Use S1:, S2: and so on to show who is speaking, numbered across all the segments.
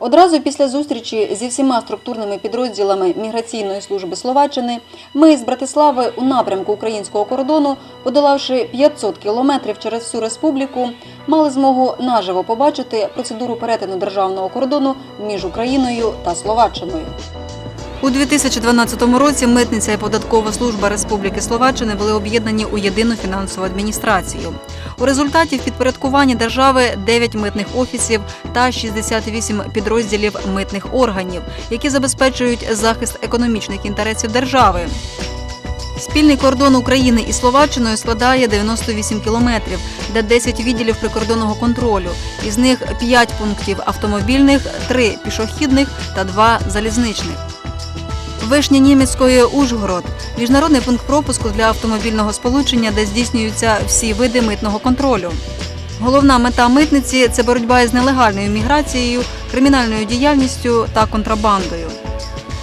S1: Одразу після зустрічі зі всіма структурними підрозділами міграційної служби Словаччини ми з Братислави у напрямку українського кордону, подолавши 500 кілометрів через всю республіку, мали змогу наживо побачити процедуру перетину державного кордону між Україною та Словаччиною. У 2012 році митниця і податкова служба Республіки Словаччини були об'єднані у єдину фінансову адміністрацію. У результаті в підпорядкуванні держави 9 митних офісів та 68 підрозділів митних органів, які забезпечують захист економічних інтересів держави. Спільний кордон України і Словаччиною складає 98 кілометрів, де 10 відділів прикордонного контролю. Із них 5 пунктів автомобільних, 3 пішохідних та 2 залізничних. Вишня Німецької Ужгород міжнародний пункт пропуску для автомобільного сполучення, де здійснюються всі види митного контролю. Головна мета митниці це боротьба із нелегальною міграцією, кримінальною діяльністю та контрабандою.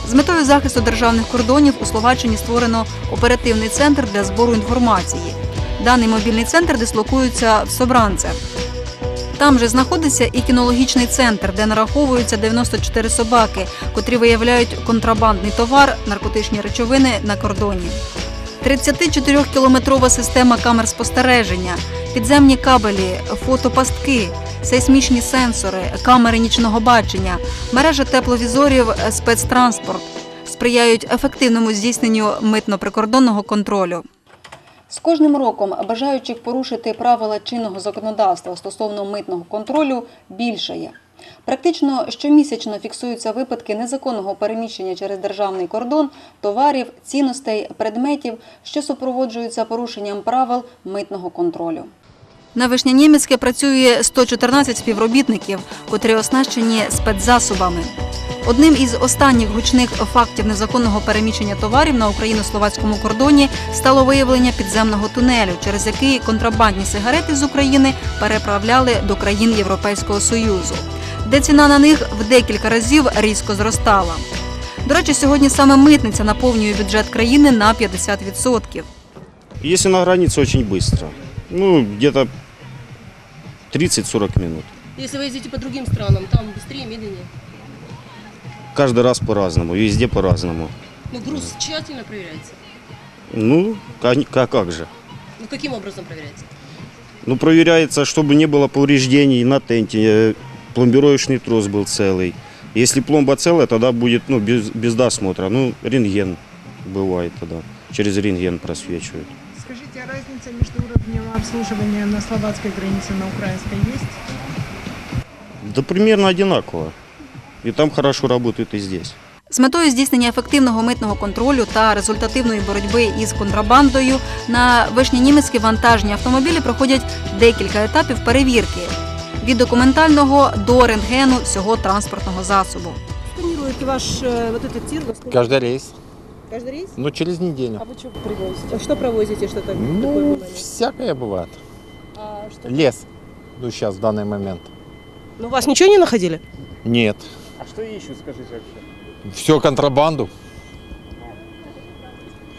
S1: З метою захисту державних кордонів у Словаччині створено оперативний центр для збору інформації. Даний мобільний центр дислокується в Собранце. Там же знаходиться і кінологічний центр, де нараховуються 94 собаки, котрі виявляють контрабандний товар, наркотичні речовини на кордоні. 34-кілометрова система камер спостереження, підземні кабелі, фотопастки, сейсмічні сенсори, камери нічного бачення, мережа тепловізорів, спецтранспорт сприяють ефективному здійсненню митно-прикордонного контролю. З кожним роком бажаючих порушити правила чинного законодавства стосовно митного контролю більшає. Практично щомісячно фіксуються випадки незаконного переміщення через державний кордон товарів, цінностей, предметів, що супроводжуються порушенням правил митного контролю. На Вишнянімецьке працює 114 співробітників, котрі оснащені спецзасобами. Одним із останніх гучних фактів незаконного переміщення товарів на україно-словацькому кордоні стало виявлення підземного тунелю, через який контрабандні сигарети з України переправляли до країн Європейського Союзу, де ціна на них в декілька разів різко зростала. До речі, сьогодні саме митниця наповнює бюджет країни на 50%.
S2: Если на границе очень быстро. Ну, где-то 30-40 минут.
S3: Если вы ездите по другим странам, там быстрее, медленнее.
S2: Каждый раз по-разному, везде по-разному.
S3: Ну, груз тщательно проверяется.
S2: Ну, ка- как, как же.
S3: Ну, каким образом проверяется?
S2: Ну, проверяется, чтобы не было повреждений на тенте, э, пломбировочный трос был целый. Если пломба целая, тогда будет ну, без, без досмотра. Ну, рентген бывает тогда. Через рентген просвечивают.
S4: Скажите, а разница между уровнем обслуживания на словацкой границе и на украинской есть?
S2: Да примерно одинаково. И там хорошо работают, и здесь.
S1: З метою здійснення ефективного митного контролю та результативної боротьби із контрабандою на вишнянімецькі вантажні автомобілі проходять декілька етапів перевірки від документального до рентгену всього транспортного засобу.
S3: Сканируете ваш э, вот этот тир?
S5: Каждый рейс.
S3: Каждый рейс?
S5: Ну, через неделю.
S3: А вы что привозите? А что провозите, что так, такое
S5: Ну,
S3: было?
S5: всякое бывает.
S3: А что?
S5: Лес. Ну, сейчас, в данный момент.
S3: Ну, вас ничего не находили?
S5: Нет.
S6: А что ищут, скажите вообще?
S5: Все контрабанду.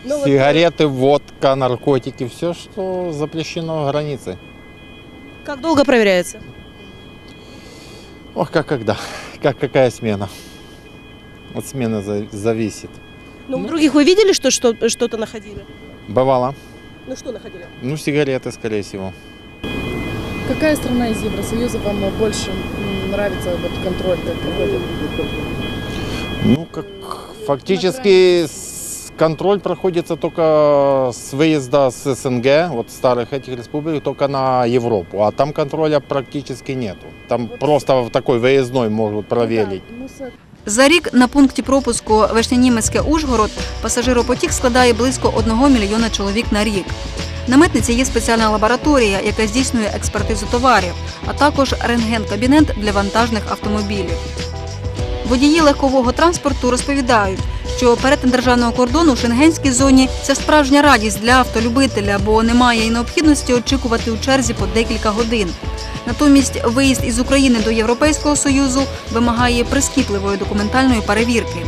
S3: Ну, вот,
S5: Сигареты, водка, наркотики. Все, что запрещено границей.
S3: Как долго проверяется?
S5: Ох, как когда. Как какая смена. От смены за-
S3: Ну, у других вы видели, что что- что-то находили?
S5: Бывало.
S3: Ну, что находили?
S5: Ну, сигареты, скорее всего.
S7: Какая страна из Евросоюза вам больше нравится вот контроль как проходит?
S5: Ну, как фактически контроль проходится только с выезда с СНГ, вот старых этих республик, только на Европу. А там контроля практически нету. Там просто в такой выездной могут проверить.
S7: Да, ну,
S1: За рік на пункті пропуску Вишнянімецьке Ужгород пасажиропотік складає близько 1 мільйона чоловік на рік. На митниці є спеціальна лабораторія, яка здійснює експертизу товарів, а також рентген-кабінет для вантажних автомобілів. Водії легкового транспорту розповідають, що перетин державного кордону в шенгенській зоні це справжня радість для автолюбителя, бо немає і необхідності очікувати у черзі по декілька годин. Натомість виїзд із України до Європейського Союзу вимагає прискіпливої документальної перевірки.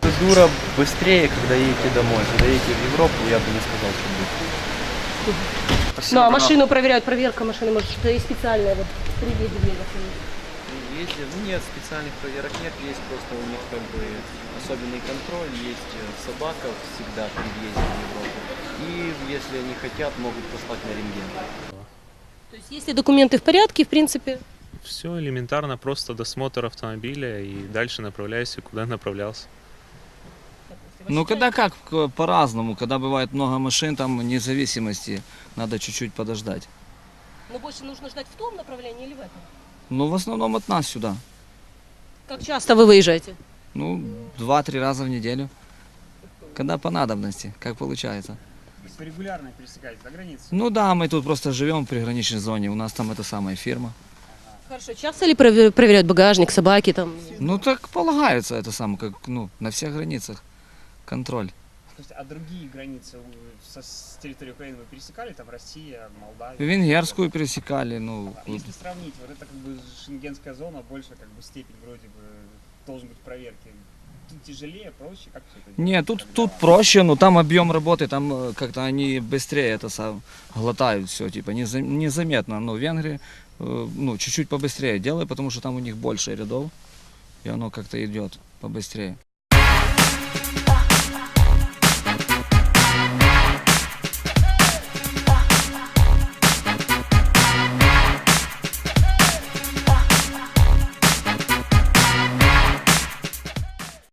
S6: Процедура быстрее, когда едете домой. Когда едете в Европу, я бы не сказал, что будет.
S3: Ну, а машину проверяют, проверка машины, может, что-то есть специальное вот
S8: Ездят, ну нет, специальных проверок нет, есть просто у них как бы особенный контроль, есть э, собака всегда при въезде в Европу. И если они хотят, могут послать на рентген.
S3: То есть, если документы в порядке, в принципе,
S9: Все элементарно, просто досмотр автомобиля и дальше направляйся, куда направлялся.
S10: Ну, когда как, по-разному. Когда бывает много машин, там независимости, надо чуть-чуть подождать.
S3: но больше нужно ждать в том направлении или в этом?
S10: Ну, в основном от нас сюда.
S3: Как часто вы выезжаете?
S10: Ну, два-три раза в неделю. Когда по надобности, как получается.
S6: Регулярно пересекаете, да, границу?
S10: Ну да, мы тут просто живем в приграничной зоне, у нас там эта самая фирма.
S3: Хорошо, часто ли прове- проверяют багажник, собаки там?
S10: Ну так полагается это самое, как ну, на всех границах контроль.
S6: Есть, а другие границы со, с территории Украины вы пересекали? Там Россия, Молдавия?
S10: Венгерскую пересекали, ну,
S6: А Если сравнить, вот это как бы шенгенская зона, больше как бы степень вроде бы должен быть проверки. Тут тяжелее, проще, как все это
S10: Не,
S6: делается,
S10: тут,
S6: когда-
S10: тут проще, но там объем работы, там э, как-то они быстрее это сам глотают все, типа неза- незаметно. Но в Венгрии э, ну, чуть-чуть побыстрее делают, потому что там у них больше рядов, и оно как-то идет побыстрее.